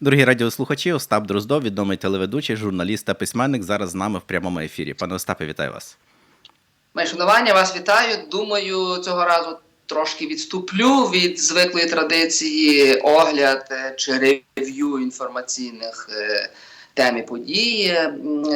Дорогі радіослухачі, Остап Дроздов, відомий телеведучий, журналіст та письменник, зараз з нами в прямому ефірі. Пане Остапе, вітаю вас. Моє шанування, вас вітаю. Думаю, цього разу трошки відступлю від звиклої традиції огляд е, чи рев'ю інформаційних е, тем і подій.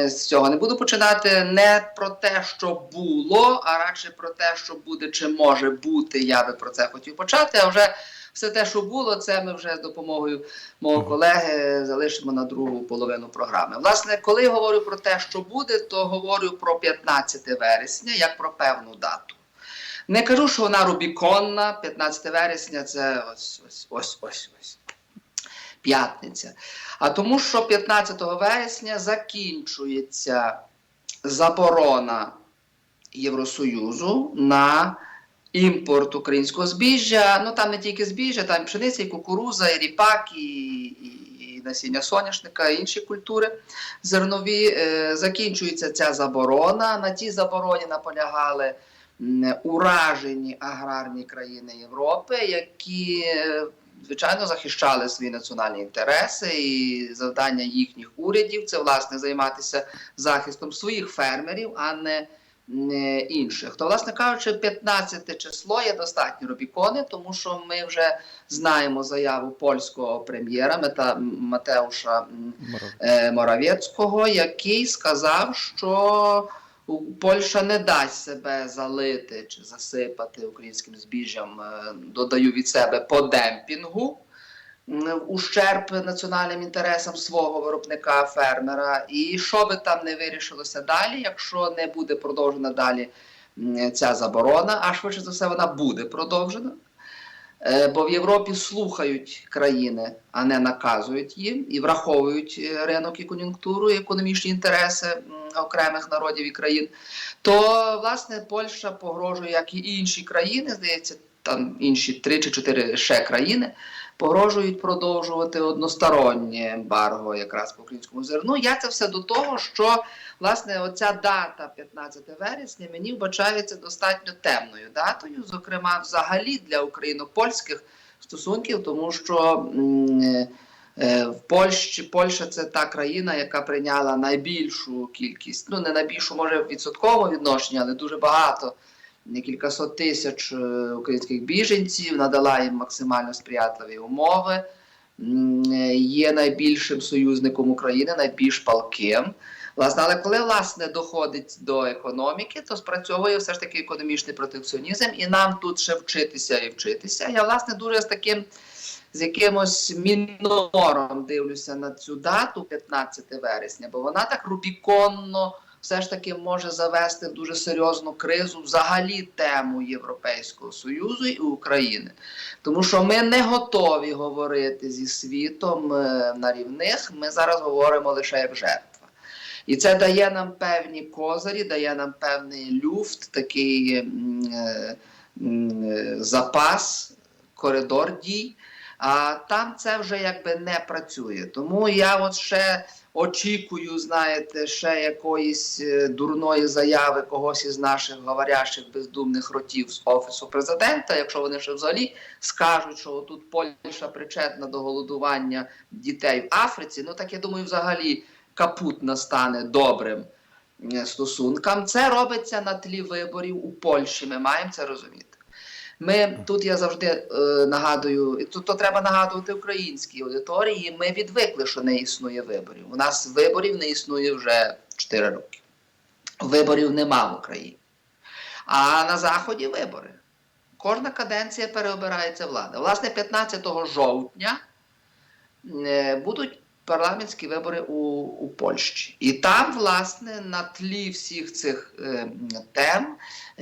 З цього не буду починати не про те, що було, а радше про те, що буде чи може бути. Я би про це хотів почати. А вже все те, що було, це ми вже з допомогою мого колеги залишимо на другу половину програми. Власне, коли говорю про те, що буде, то говорю про 15 вересня як про певну дату. Не кажу, що вона рубіконна. 15 вересня це ось ось ось ось ось. П'ятниця. А тому, що 15 вересня закінчується заборона Євросоюзу на імпорт українського збіжжя. Ну там не тільки збіжжя, там і пшениця, і кукуруза, і ріпак, і, і, насіння соняшника, і інші культури зернові. Е, закінчується ця заборона. На тій забороні наполягали уражені аграрні країни Європи, які. е, Звичайно, захищали свої національні інтереси, і завдання їхніх урядів це власне займатися захистом своїх фермерів, а не інших. То, власне кажучи, 15 число є достатньо Рубікони, тому що ми вже знаємо заяву польського прем'єра Матеуша м, е, Моравецького, який сказав, що Польща не дасть себе залити чи засипати українським збіжжям, е, додаю від себе по демпінгу. Ущерб національним інтересам свого виробника фермера, і що би там не вирішилося далі, якщо не буде продовжена далі ця заборона, а швидше за все вона буде продовжена. Е, Бо в Європі слухають країни, а не наказують їм і враховують е, ринок і кон'юнктуру, і економічні інтереси окремих народів і країн. То власне Польща погрожує, як і інші країни, здається, там інші три чи чотири ще країни погрожують продовжувати одностороннє ембарго якраз по українському зерну. Я це все до того, що власне оця дата 15 вересня мені вбачається достатньо темною датою, зокрема, взагалі для україно-польських стосунків, тому що. е, е, В Польщі Польща це та країна, яка прийняла найбільшу кількість, ну не найбільшу, може в відсотковому відношенні, але дуже багато, кількасот тисяч е, українських біженців, надала їм максимально сприятливі умови. Е, Є найбільшим союзником України, найбільш палким. Власне, але коли власне доходить до економіки, то спрацьовує все ж таки економічний протекціонізм, і нам тут ще вчитися і вчитися. Я власне дуже з таким з якимось мінором дивлюся на цю дату 15 вересня, бо вона так рубіконно все ж таки може завести в дуже серйозну кризу взагалі тему Європейського Союзу і України. Тому що ми не готові говорити зі світом е, на рівних, ми зараз говоримо лише як жертва. І це дає нам певні козирі, дає нам певний люфт, такий е, е, запас, коридор дій. А там це вже якби не працює. Тому я от ще очікую, знаєте, ще якоїсь е, дурної заяви когось із наших говорящих бездумних ротів з офісу президента, якщо вони ще взагалі скажуть, що тут Польща причетна до голодування дітей в Африці. Ну так я думаю, взагалі капут настане добрим е, стосункам. Це робиться на тлі виборів у Польщі. Ми маємо це розуміти. Ми тут я завжди е, нагадую, і тут то треба нагадувати українській аудиторії. Ми відвикли, що не існує виборів. У нас виборів не існує вже 4 роки. Виборів нема в Україні. А на Заході вибори. Кожна каденція переобирається влада. Власне, 15 жовтня е, будуть парламентські вибори у, у Польщі. І там, власне, на тлі всіх цих е, тем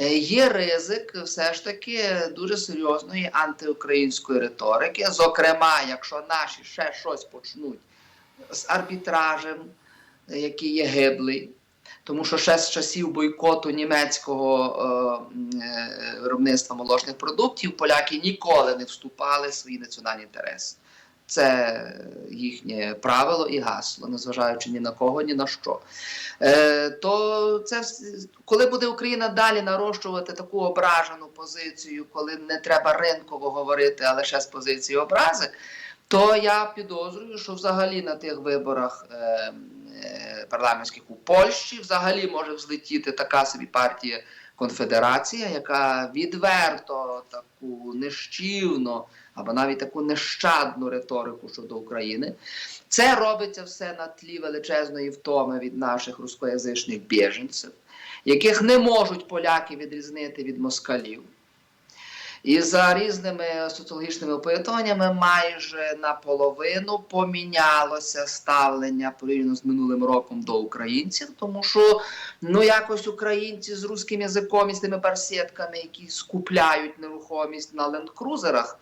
є ризик все ж таки дуже серйозної антиукраїнської риторики. Зокрема, якщо наші ще щось почнуть з арбітражем, е, який є гиблий. Тому що ще з часів бойкоту німецького е, е, виробництва молочних продуктів поляки ніколи не вступали в свої національні інтереси. Це їхнє правило і гасло, незважаючи ні на кого, ні на що. Е, то це коли буде Україна далі нарощувати таку ображену позицію, коли не треба ринково говорити, а лише з позиції образи, то я підозрюю, що взагалі на тих виборах е, е, парламентських у Польщі взагалі може взлетіти така собі партія конфедерація, яка відверто таку нищівну або навіть таку нещадну риторику щодо України. Це робиться все на тлі величезної втоми від наших рускоязичних біженців, яких не можуть поляки відрізнити від москалів. І за різними соціологічними опитуваннями майже наполовину помінялося ставлення порівняно з минулим роком до українців, тому що ну якось українці з русським язиком і з тими барсетками, які скупляють нерухомість на лендкрузерах,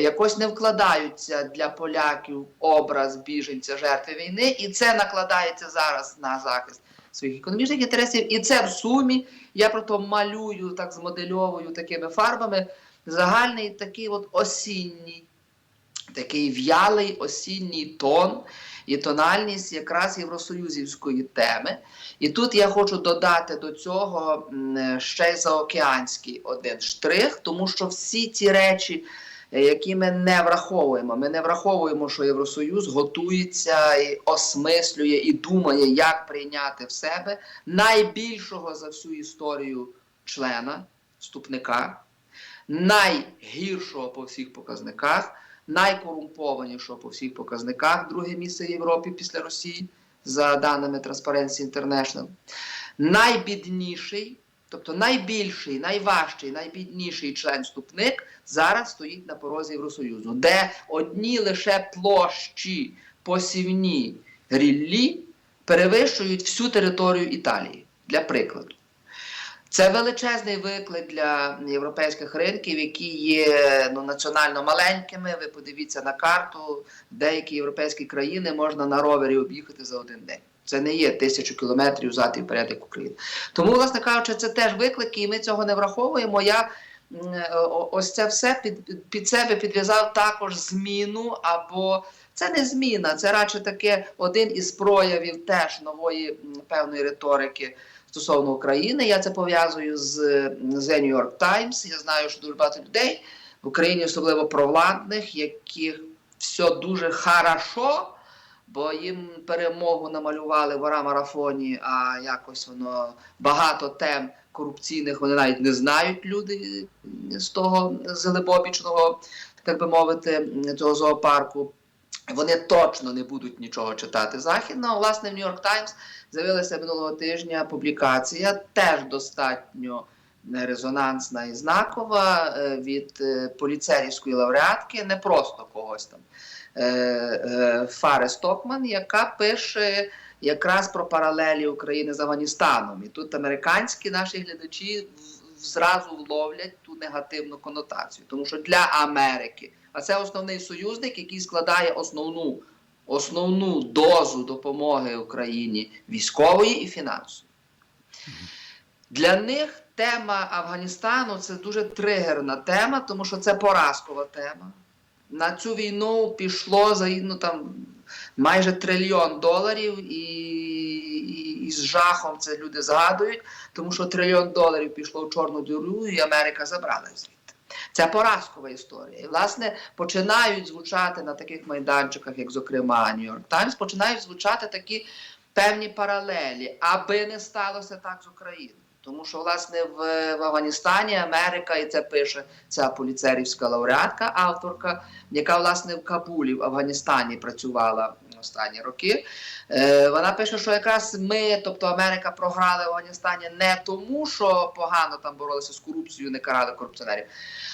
якось не вкладаються для поляків образ біженця жертви війни, і це накладається зараз на захист своїх економічних інтересів. І це в сумі я просто малюю, так змодельовую такими фарбами загальний такий от осінній, такий в'ялий осінній тон і тональність якраз євросоюзівської теми. І тут я хочу додати до цього ще й заокеанський один штрих, тому що всі ці речі. Е, Які ми не враховуємо. Ми не враховуємо, що Євросоюз готується і осмислює і думає, як прийняти в себе найбільшого за всю історію члена, вступника, найгіршого по всіх показниках, найкорумпованішого по всіх показниках, друге місце в Європі після Росії, за даними Transparency International, найбідніший, тобто найбільший, найважчий, найбідніший член-вступник зараз стоїть на порозі Євросоюзу, де одні лише площі посівні ріллі перевищують всю територію Італії. Для прикладу. Це величезний виклик для європейських ринків, які є ну, національно маленькими. Ви подивіться на карту, деякі європейські країни можна на ровері об'їхати за один день. Це не є тисячу кілометрів зад і вперед, як Україна. Тому, власне кажучи, це теж виклики, і ми цього не враховуємо. Я ось це все під, під себе підв'язав також зміну або. Це не зміна, це радше таке один із проявів теж нової певної риторики стосовно України. Я це пов'язую з The New York Times. Я знаю, що дуже багато людей в Україні, особливо провладних, яких все дуже хорошо, бо їм перемогу намалювали в марафоні, а якось воно багато тем корупційних вони навіть не знають люди з того зелебобічного, так би мовити, цього зоопарку. Вони точно не будуть нічого читати західного. Власне, в York Times з'явилася минулого тижня публікація, теж достатньо е, резонансна і знакова е, від е, поліцейської лауреатки, не просто когось там. Е, е, Фари Стокман, яка пише якраз про паралелі України з Афганістаном. І тут американські наші глядачі зразу вловлять ту негативну конотацію, тому що для Америки, а це основний союзник, який складає основну основну дозу допомоги Україні військової і фінансової. Для них тема Афганістану це дуже тригерна тема, тому що це поразкова тема. На цю війну пішло за ну, там, майже трильйон доларів, і, і, і з жахом це люди згадують, тому що трильйон доларів пішло в чорну діру, і Америка забрала звідти. Це поразкова історія. І, власне, починають звучати на таких майданчиках, як, зокрема, York Times, починають звучати такі певні паралелі, аби не сталося так з Україною. Тому що, власне, в, в Афганістані Америка, і це пише ця поліцерівська лауреатка, авторка, яка, власне, в Кабулі, в Афганістані працювала останні роки. Е, вона пише, що якраз ми, тобто Америка, програли в Афганістані не тому, що погано там боролися з корупцією, не карали корупціонерів,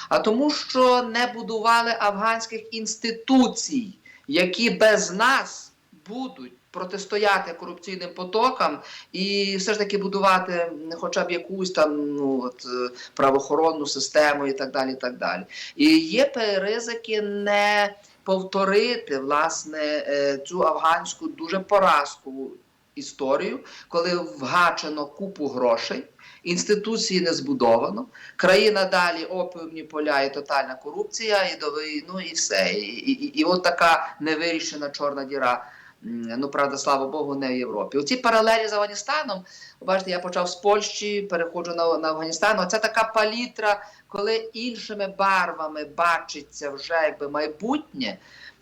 а тому, що не будували афганських інституцій, які без нас будуть протистояти корупційним потокам і все ж таки будувати хоча б якусь там ну от е, правоохоронну систему і так далі. І так далі. І є ризики не повторити власне е, цю афганську дуже поразкову історію, коли вгачено купу грошей. Інституції не збудовано, країна далі опіумні поля і тотальна корупція, і до війну, і все. І, і, і от така невирішена чорна діра Ну, правда, слава Богу, не в Європі. Оці паралелі з Афганістаном, бачите, я почав з Польщі, переходжу на, на Афганістан. Оце така палітра, коли іншими барвами бачиться вже якби майбутнє.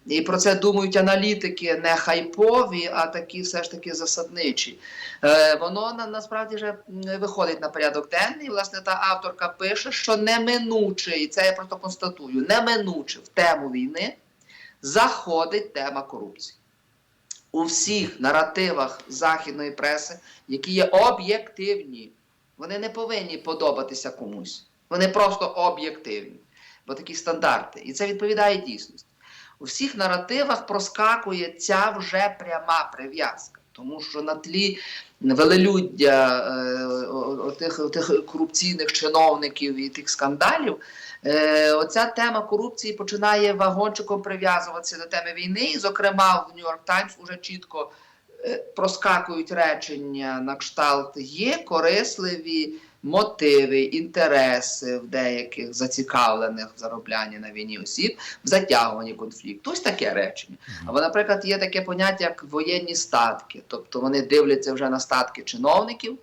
І про це думають аналітики не хайпові, а такі все ж таки засадничі. Е, воно на, насправді вже виходить на порядок денний. Власне, та авторка пише, що неминуче, і це я просто констатую, неминуче в тему війни заходить тема корупції. У всіх наративах західної преси, які є об'єктивні, вони не повинні подобатися комусь. Вони просто об'єктивні, бо такі стандарти. І це відповідає дійсності. У всіх наративах проскакує ця вже пряма прив'язка. Тому що на тлі велелюддя е, тих, тих корупційних чиновників і тих скандалів, е, оця тема корупції починає вагончиком прив'язуватися до теми війни. І, зокрема, в Нью-Йорк Таймс уже чітко е, проскакують речення на кшталт є корисливі мотиви, інтереси в деяких зацікавлених в зароблянні на війні осіб в затягуванні конфлікту. Ось таке речення. Або, наприклад, є таке поняття, як воєнні статки, тобто вони дивляться вже на статки чиновників,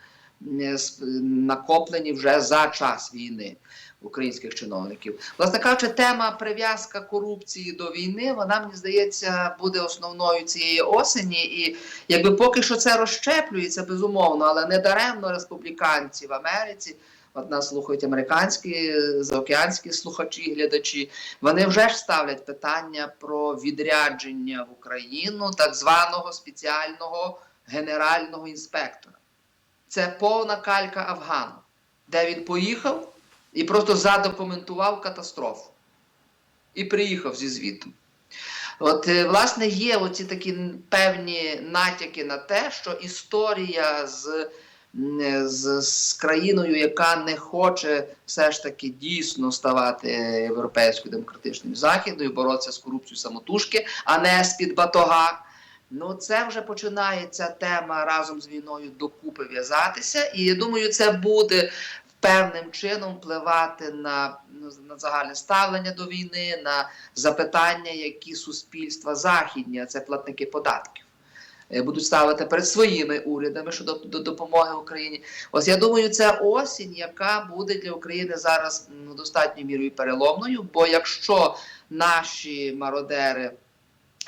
е, накоплені вже за час війни українських чиновників. Власне кажучи, тема прив'язка корупції до війни, вона мені здається буде основною цієї осені. І якби поки що це розщеплюється, безумовно, але не даремно республіканці в Америці. От нас слухають американські заокеанські слухачі, глядачі. Вони вже ж ставлять питання про відрядження в Україну так званого спеціального генерального інспектора. Це повна калька Афгану, де він поїхав і просто задокументував катастрофу. І приїхав зі звітом. От, е, власне, є оці такі певні натяки на те, що історія з, з, з країною, яка не хоче все ж таки дійсно ставати європейською демократичною західною, боротися з корупцією самотужки, а не з-під батога. Ну, це вже починається тема разом з війною докупи в'язатися. І я думаю, це буде певним чином впливати на, ну, на загальне ставлення до війни, на запитання, які суспільства західні, а це платники податків. е, Будуть ставити перед своїми урядами щодо до допомоги Україні. Ось я думаю, це осінь, яка буде для України зараз ну, достатньою мірою переломною. Бо якщо наші мародери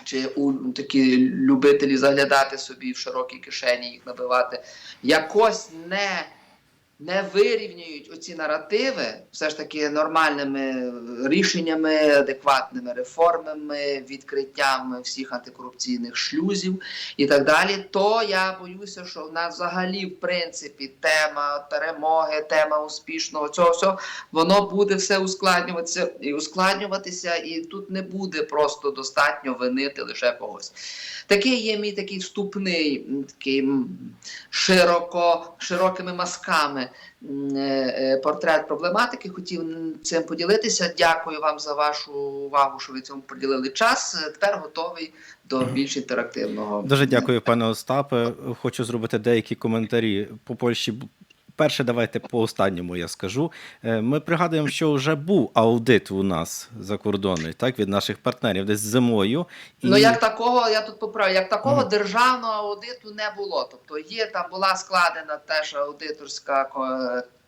чи у такі любителі заглядати собі в широкі кишені, їх набивати, якось не, не вирівнюють оці наративи, все ж таки нормальними рішеннями, адекватними реформами, відкриттям всіх антикорупційних шлюзів і так далі, то я боюся, що в нас взагалі, в принципі, тема перемоги, тема успішного цього всього, воно буде все ускладнюватися і ускладнюватися, і тут не буде просто достатньо винити лише когось. Такий є мій такий вступний, такий широко, широкими мазками е, е, портрет проблематики. Хотів цим поділитися. Дякую вам за вашу увагу, що ви цьому приділили час. Тепер готовий до більш інтерактивного. Дуже дякую, пане Остапе. Хочу зробити деякі коментарі по Польщі. Перше, давайте по останньому я скажу. Е, Ми пригадуємо, що вже був аудит у нас закордонний, так, від наших партнерів десь зимою. І... Ну як такого, я тут поправлю, як такого Мгм. державного аудиту не було. Тобто є там була складена теж аудиторська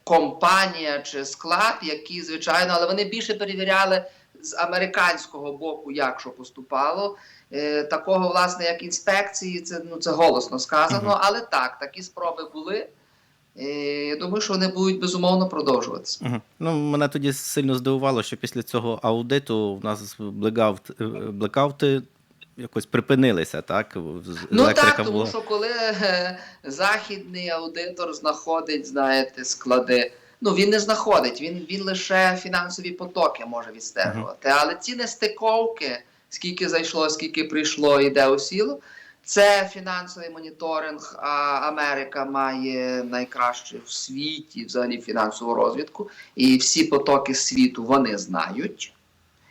компанія чи склад, які звичайно, але вони більше перевіряли з американського боку, як що поступало. Е, такого, власне, як інспекції, це ну це голосно сказано, Мгм. але так, такі спроби були. Я думаю, що вони будуть безумовно продовжуватися. Мгм. Ну, мене тоді сильно здивувало, що після цього аудиту в нас блекаут, е, блекаути якось припинилися, так? Ну так, тому була. що коли е, західний аудитор знаходить, знаєте, склади. Ну він не знаходить, він, він лише фінансові потоки може відстежувати. Але ці нестиковки, скільки зайшло, скільки прийшло і де осіло, це фінансовий моніторинг. А Америка має найкраще в світі взагалі фінансову розвідку. І всі потоки світу вони знають,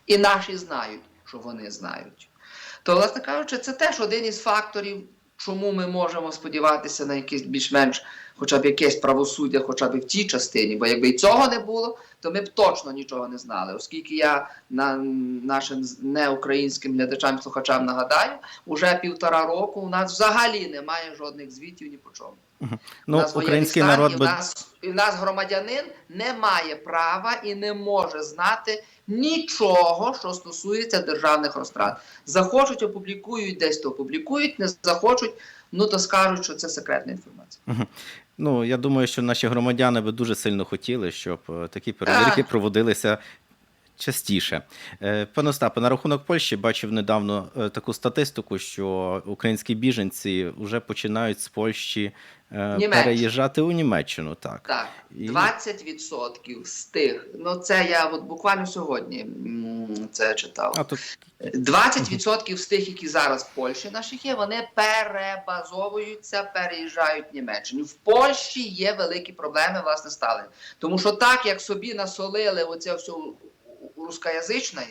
і наші знають, що вони знають. То, власне кажучи, це теж один із факторів, чому ми можемо сподіватися на якийсь більш-менш хоча б якесь правосуддя, хоча б в тій частині. Бо якби і цього не було, то ми б точно нічого не знали. Оскільки я на нашим неукраїнським глядачам, слухачам нагадаю, уже півтора року у нас взагалі немає жодних звітів ні по чому. Ну, У нас український стан, народ і в нас, і в нас громадянин не має права і не може знати нічого, що стосується державних розтрат. Захочуть, опублікують, десь то опублікують, не захочуть, ну то скажуть, що це секретна інформація. Ну, я думаю, що наші громадяни би дуже сильно хотіли, щоб е, такі перевірки проводилися частіше. Е, Пане Остапе, на рахунок Польщі бачив недавно е, таку статистику, що українські біженці вже починають з Польщі е, Німеччину. переїжджати у Німеччину. Так. Так, І- 20% з тих, ну це я от буквально сьогодні це читав. А тут 20% з тих, які зараз в Польщі наших є, вони перебазовуються, переїжджають в Німеччину. В Польщі є великі проблеми власне ставлення. Тому що так, як собі насолили оце все рускоязичне,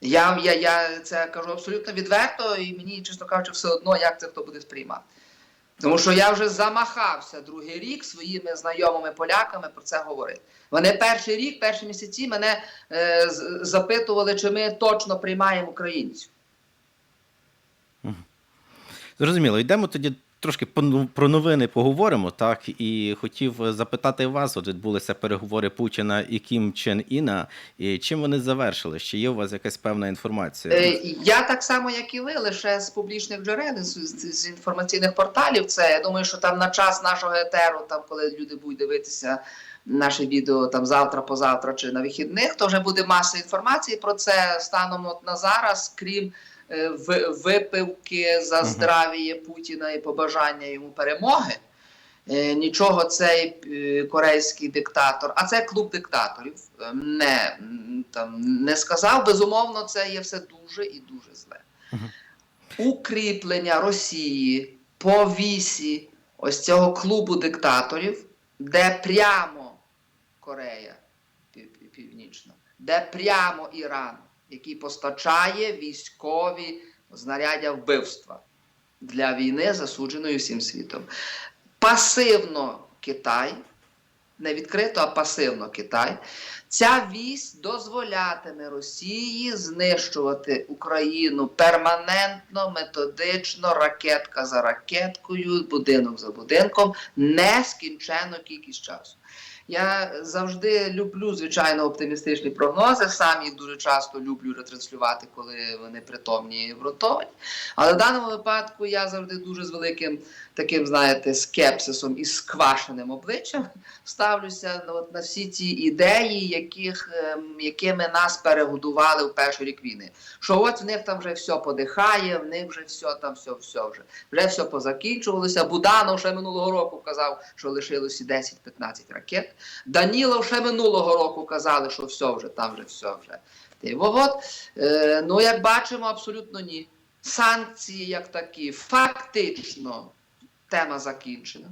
я, я, я це кажу абсолютно відверто, і мені, чесно кажучи, все одно, як це хто буде сприймати. Тому що я вже замахався другий рік своїми знайомими поляками про це говорити. Вони перший рік, перші місяці мене е, запитували, чи ми точно приймаємо українців. Зрозуміло, йдемо тоді трошки ну, про новини поговоримо. Так і хотів запитати вас: от відбулися переговори Путіна і Кім Чен Іна. І чим вони завершили? Чи є у вас якась певна інформація? Е, я так само, як і ви, лише з публічних джерел, з, з, інформаційних порталів. Це я думаю, що там на час нашого етеру, там коли люди будуть дивитися наше відео там завтра, позавтра чи на вихідних, то вже буде маса інформації про це станом от на зараз, крім випивки за здравіє Путіна і побажання йому перемоги. Е, Нічого цей е, корейський диктатор, а це клуб диктаторів, е, не, там, не сказав. Безумовно, це є все дуже і дуже зле. Укріплення Росії по вісі ось цього клубу диктаторів, де прямо Корея Пів- Пів- Північна, де прямо Іран, який постачає військові знаряддя вбивства для війни, засудженої всім світом. Пасивно Китай, не відкрито, а пасивно Китай. Ця вісь дозволятиме Росії знищувати Україну перманентно, методично, ракетка за ракеткою, будинок за будинком, нескінчену кількість часу. Я завжди люблю, звичайно, оптимістичні прогнози. Сам їх дуже часто люблю ретранслювати, коли вони притомні і обґрунтовані. Але в даному випадку я завжди дуже з великим таким, знаєте, скепсисом і сквашеним обличчям ставлюся на, от, на всі ці ідеї, яких, ем, якими нас перегодували в перший рік війни. Що от в них там вже все подихає, в них вже все там, все, все вже. Вже все позакінчувалося. Буданов ще минулого року казав, що лишилося 10-15 ракет. Данілов ще минулого року казали, що все вже, там вже все вже. І от, е, ну, як бачимо, абсолютно ні. Санкції як такі, фактично, тема закінчена.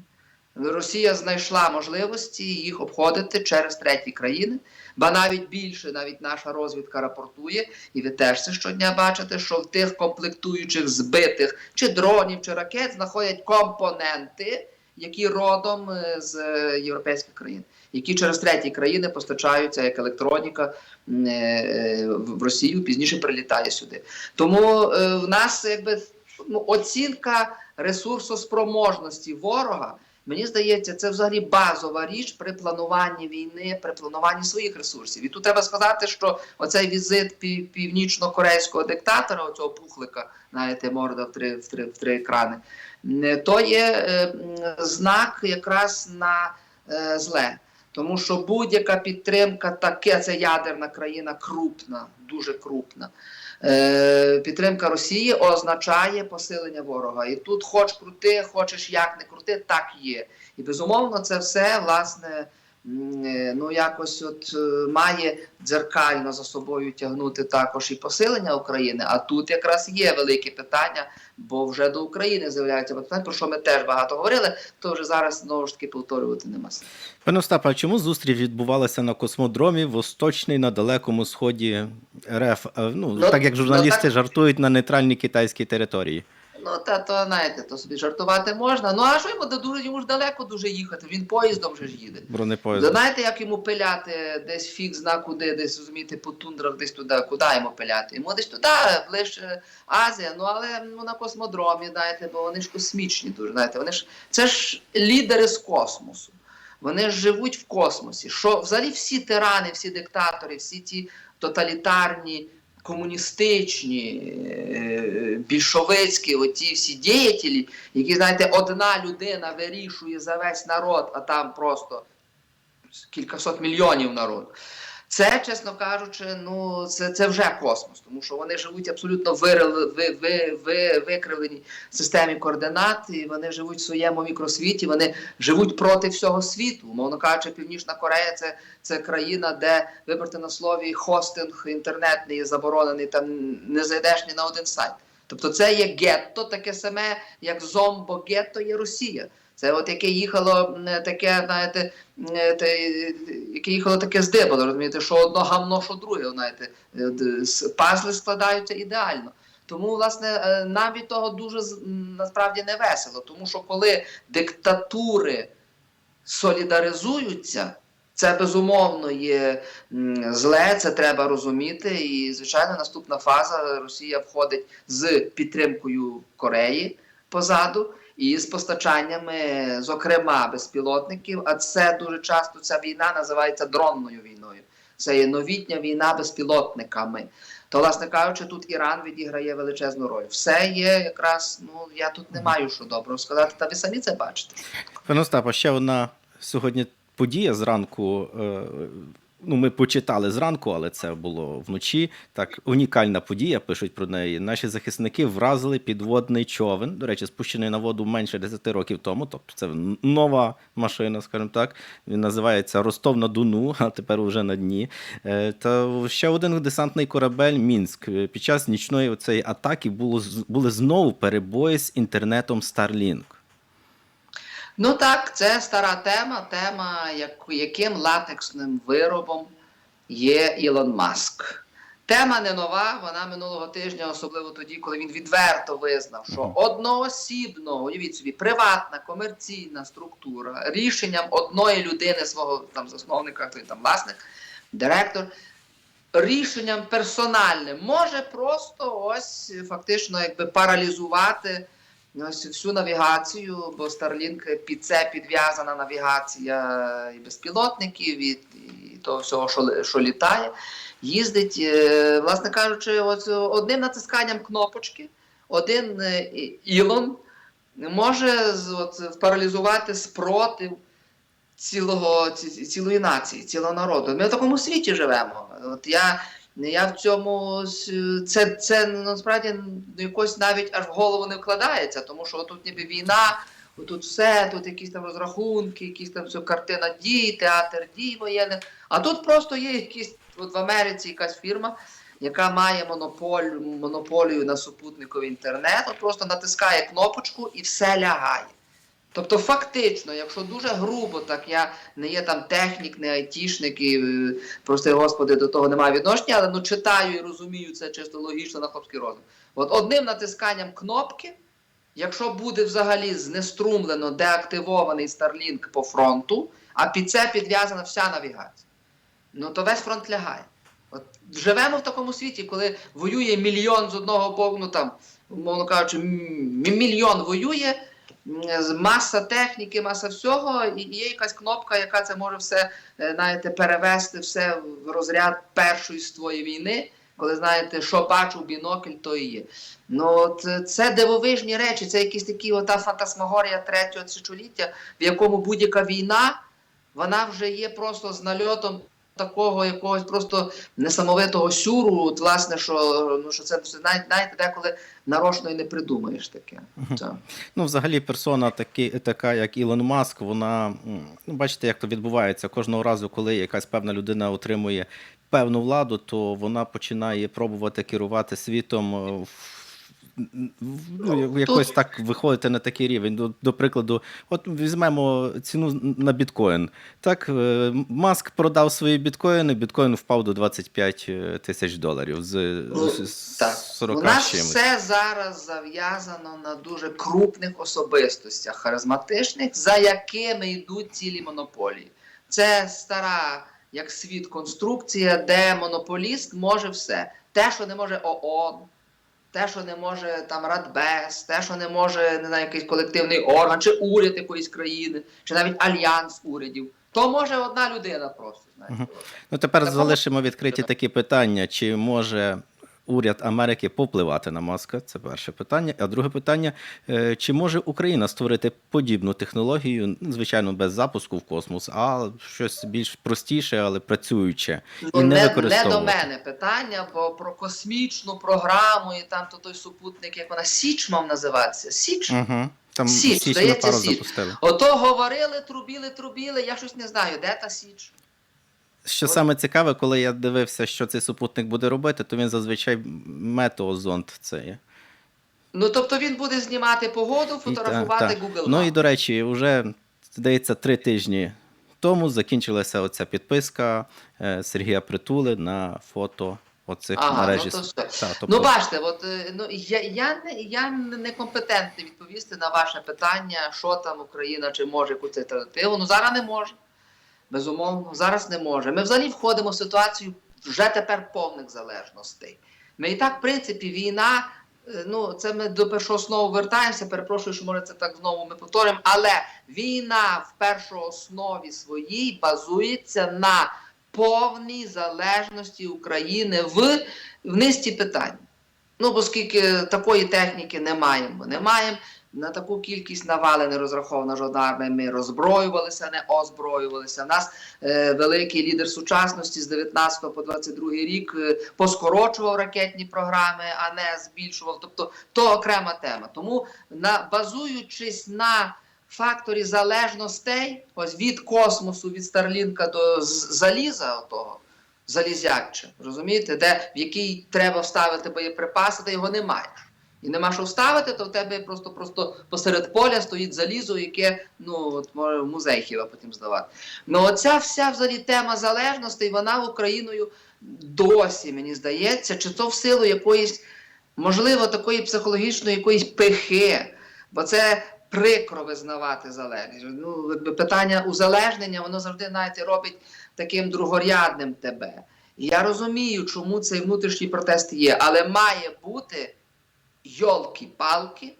Росія знайшла можливості їх обходити через треті країни, ба навіть більше, навіть наша розвідка рапортує, і ви теж це щодня бачите, що в тих комплектуючих збитих чи дронів, чи ракет знаходять компоненти, які родом е, з європейських країн, які через треті країни постачаються як електроніка е, в в Росію, пізніше прилітає сюди. Тому е, в нас якби ну, оцінка ресурсоспроможності ворога. Мені здається, це взагалі базова річ при плануванні війни, при плануванні своїх ресурсів. І тут треба сказати, що оцей візит північно-корейського диктатора, оцього пухлика, знаєте, морда в три, в три, в три екрани, то є е, знак якраз на е, зле. Тому що будь-яка підтримка, таке це ядерна країна крупна, дуже крупна. Е, підтримка Росії означає посилення ворога. І тут хоч крути, хочеш як не крути, так є. І безумовно, це все власне ну якось от е, має дзеркально за собою тягнути також і посилення України. А тут якраз є велике питання, бо вже до України з'являються питання, про що ми теж багато говорили. То вже зараз знову ж таки повторювати нема. Пане Остапе, а чому зустріч відбувалася на космодромі Восточний на далекому сході РФ? Е, Ну, Ну, так як ну, журналісти так- жартують на нейтральній китайській території. Ну, та то знаєте, то собі жартувати можна. Ну а що йому дуже йому ж далеко дуже їхати? Він поїздом же ж їде. Бронепоїзд. Знаєте, як йому пиляти десь фіг зна куди, десь розумієте, по тундрах, десь туди, куди йому пиляти? Йому десь туди, ближче Азія, ну але ну, на космодромі, знаєте, бо вони ж космічні дуже, знаєте, вони ж це ж лідери з космосу. Вони ж живуть в космосі. Що взагалі всі тирани, всі диктатори, всі ті тоталітарні, комуністичні, е, більшовицькі, оті всі діятелі, які, знаєте, одна людина вирішує за весь народ, а там просто кількасот мільйонів народу. Це, чесно кажучи, ну це, це вже космос, тому що вони живуть абсолютно вирили, ви, ви, ви, викривленій системі координат, і вони живуть в своєму мікросвіті, вони живуть проти всього світу. Умовно кажучи, Північна Корея це, це країна, де вибрати на слові хостинг інтернетний заборонений, там не зайдеш ні на один сайт. Тобто це є гетто, таке саме, як зомбо гетто є Росія. Це от яке їхало таке, знаєте, те, яке їхало таке здибало, розумієте, що одно гамно, що друге, знаєте, е, пазли складаються ідеально. Тому, власне, е, нам від того дуже насправді не весело, тому що коли диктатури солідаризуються, це безумовно є зле, це треба розуміти. І, звичайно, наступна фаза Росія входить з підтримкою Кореї позаду і з постачаннями, зокрема, безпілотників. А це дуже часто ця війна називається дронною війною. Це є новітня війна безпілотниками. То, власне кажучи, тут Іран відіграє величезну роль. Все є якраз, ну я тут не маю що доброго сказати, та ви самі це бачите. Пане Остапа, ще одна сьогодні подія зранку. е, Ну, ми почитали зранку, але це було вночі. Так, унікальна подія, пишуть про неї. Наші захисники вразили підводний човен. До речі, спущений на воду менше 10 років тому. Тобто це нова машина, скажімо так. Він називається Ростов на Дону, а тепер уже на дні. Е, Та ще один десантний корабель Мінськ. Е, Під час нічної цієї атаки було були знову перебої з інтернетом Starlink. Ну так, це стара тема, тема, як, яким латексним виробом є Ілон Маск. Тема не нова, вона минулого тижня, особливо тоді, коли він відверто визнав, що одноосібно, уявіть собі, приватна комерційна структура рішенням одної людини, свого там засновника, той там власник, директор, рішенням персональним може просто ось фактично якби паралізувати ось всю навігацію, бо Starlink під це підв'язана навігація і безпілотників, і, і того всього, що, що літає, їздить, е, власне кажучи, ось одним натисканням кнопочки, один е, Ілон може от, паралізувати спротив цілого, ці- ці- цілої нації, цілого народу. Ми в такому світі живемо. От я, я в цьому с- це, це насправді якось навіть аж в голову не вкладається, тому що тут ніби війна, тут все, тут якісь там розрахунки, якісь там все, картина дій, театр дій воєнних. А тут просто є якісь от в Америці якась фірма. Яка має монополь, монополію на супутниковий інтернет, от просто натискає кнопочку і все лягає. Тобто, фактично, якщо дуже грубо, так я не є там технік, не айтішник, і е, прости господи, до того немає відношення, але ну читаю і розумію це чисто логічно на хлопський розум. От одним натисканням кнопки, якщо буде взагалі знеструмлено деактивований Starlink по фронту, а під це підв'язана вся навігація, ну то весь фронт лягає. От живемо в такому світі, коли воює мільйон з одного боку, ну там, умовно кажучи, мільйон воює, маса техніки, маса всього, і є якась кнопка, яка це може все е, знаєте, перевести все в розряд першої ствої війни. Коли знаєте, що бачу бінокль, то і є. Ну, от, е, це дивовижні речі, це якісь такі ота фантасмагорія третього тисячоліття, в якому будь-яка війна, вона вже є просто з нальотом такого якогось просто несамовитого сюру, от, власне, що, ну, що це навіть, навіть деколи нарочно і не придумаєш таке. Це. Ну, взагалі, персона такі, така, як Ілон Маск, вона ну, бачите, як то відбувається. Кожного разу, коли якась певна людина отримує певну владу, то вона починає пробувати керувати світом е, в- ну, якось так виходити на такий рівень. До, до прикладу, от візьмемо ціну на біткоін. Так, е, Маск продав свої біткоїни, біткоін впав до 25 тисяч доларів з, Ну, з Так, 40 у нас чимось. все зараз зав'язано на дуже крупних особистостях, харизматичних, за якими йдуть цілі монополії. Це стара, як світ, конструкція, де монополіст може все. Те, що не може ООН, те, що не може там Радбез, те, що не може не знаю, якийсь колективний орган, чи уряд якоїсь країни, чи навіть альянс урядів, то може одна людина просто. Знаєте. Ну тепер так, залишимо відкриті такі питання: чи може уряд Америки повпливати на Маска? Це перше питання. А друге питання: е, чи може Україна створити подібну технологію, звичайно, без запуску в космос, а щось більш простіше, але працююче, і Ну, не, не, не до мене питання, бо про космічну програму і там то той супутник, як вона Січ мав називатися. Січ. Угу. Там Січ здається, Січ. запустили. Ото говорили, трубіли, трубіли. Я щось не знаю, де та Січ. Що саме цікаве, коли я дивився, що цей супутник буде робити, то він зазвичай метеозонд це є. Ну тобто він буде знімати погоду, І фотографувати та- та. Google. Ну і до речі, вже здається, три тижні тому закінчилася оця підписка е, Сергія Притули на фото оцих Ага, мережі. ну то. Та, тобто, Ну, бачите, от е, ну я, я не я не компетентний відповісти на ваше питання, що там Україна чи може якусь альтернативу. Ну зараз не може. Безумовно, зараз не може. Ми взагалі входимо в ситуацію вже тепер повних залежностей. Ми і так, в принципі, війна. е, Ну, це ми до першого основу вертаємося. Перепрошую, що може це так знову ми повторимо. Але війна в першооснові своїй базується на повній залежності України в, в низці питань. Ну, оскільки такої техніки не маємо, не маємо. На таку кількість навали не розрахована жодна. Ми роззброювалися, не озброювалися. Нас е, великий лідер сучасності з 19 по 22 рік е, поскорочував ракетні програми, а не збільшував. Тобто то окрема тема. Тому на базуючись на факторі залежностей, ось від космосу, від Старлінка до заліза, отого, залізяче, розумієте, де в який треба вставити боєприпаси, ти його не маєш. І нема що вставити, то в тебе просто просто посеред поля стоїть залізо, яке ну от може в музей хіба потім здавати. Ну оця вся взагалі тема залежностей, вона Україною досі, мені здається, чи то в силу якоїсь, можливо, такої психологічної якоїсь пихи, бо це прикро визнавати залежність. Ну, питання узалежнення, воно завжди знаєте, робить таким другорядним тебе. Я розумію, чому цей внутрішній протест є, але має бути йолки-палки,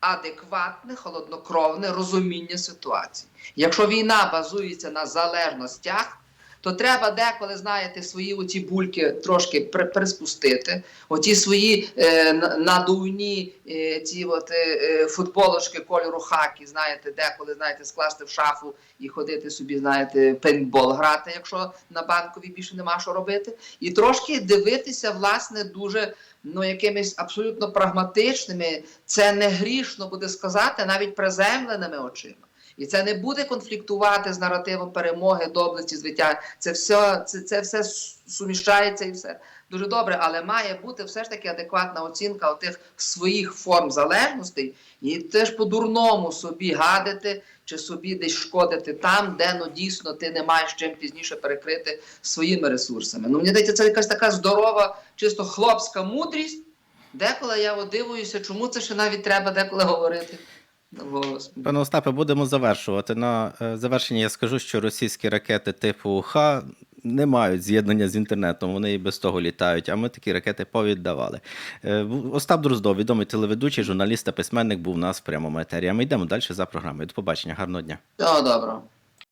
адекватне, холоднокровне розуміння ситуації. Якщо війна базується на залежностях, то треба деколи, знаєте, свої оті бульки трошки при, приспустити. Оті свої е, надувні е, ці от, е, е, футболочки кольору хакі, знаєте, деколи, знаєте, скласти в шафу і ходити собі, знаєте, пейнтбол грати, якщо на банковій більше нема що робити. І трошки дивитися, власне, дуже ну, якимись абсолютно прагматичними, це не грішно буде сказати, навіть приземленими очима. І це не буде конфліктувати з наративом перемоги, доблесті, звиття. Це все, це, це все суміщається і все дуже добре, але має бути все ж таки адекватна оцінка тих своїх форм залежностей, і теж по-дурному собі гадити чи собі десь шкодити там, де ну дійсно ти не маєш чим пізніше перекрити своїми ресурсами. Ну мені здається, це якась така здорова, чисто хлопська мудрість. Деколи я дивуюся, чому це ще навіть треба деколи говорити. Пане Остапе, будемо завершувати. На е, завершення я скажу, що російські ракети типу Х не мають з'єднання з інтернетом, вони і без того літають, а ми такі ракети повіддавали. Е, Остап Дроздов, відомий телеведучий, журналіст та письменник, був у нас в прямому етері. А ми йдемо далі за програмою. До побачення, гарного дня. Всього доброго.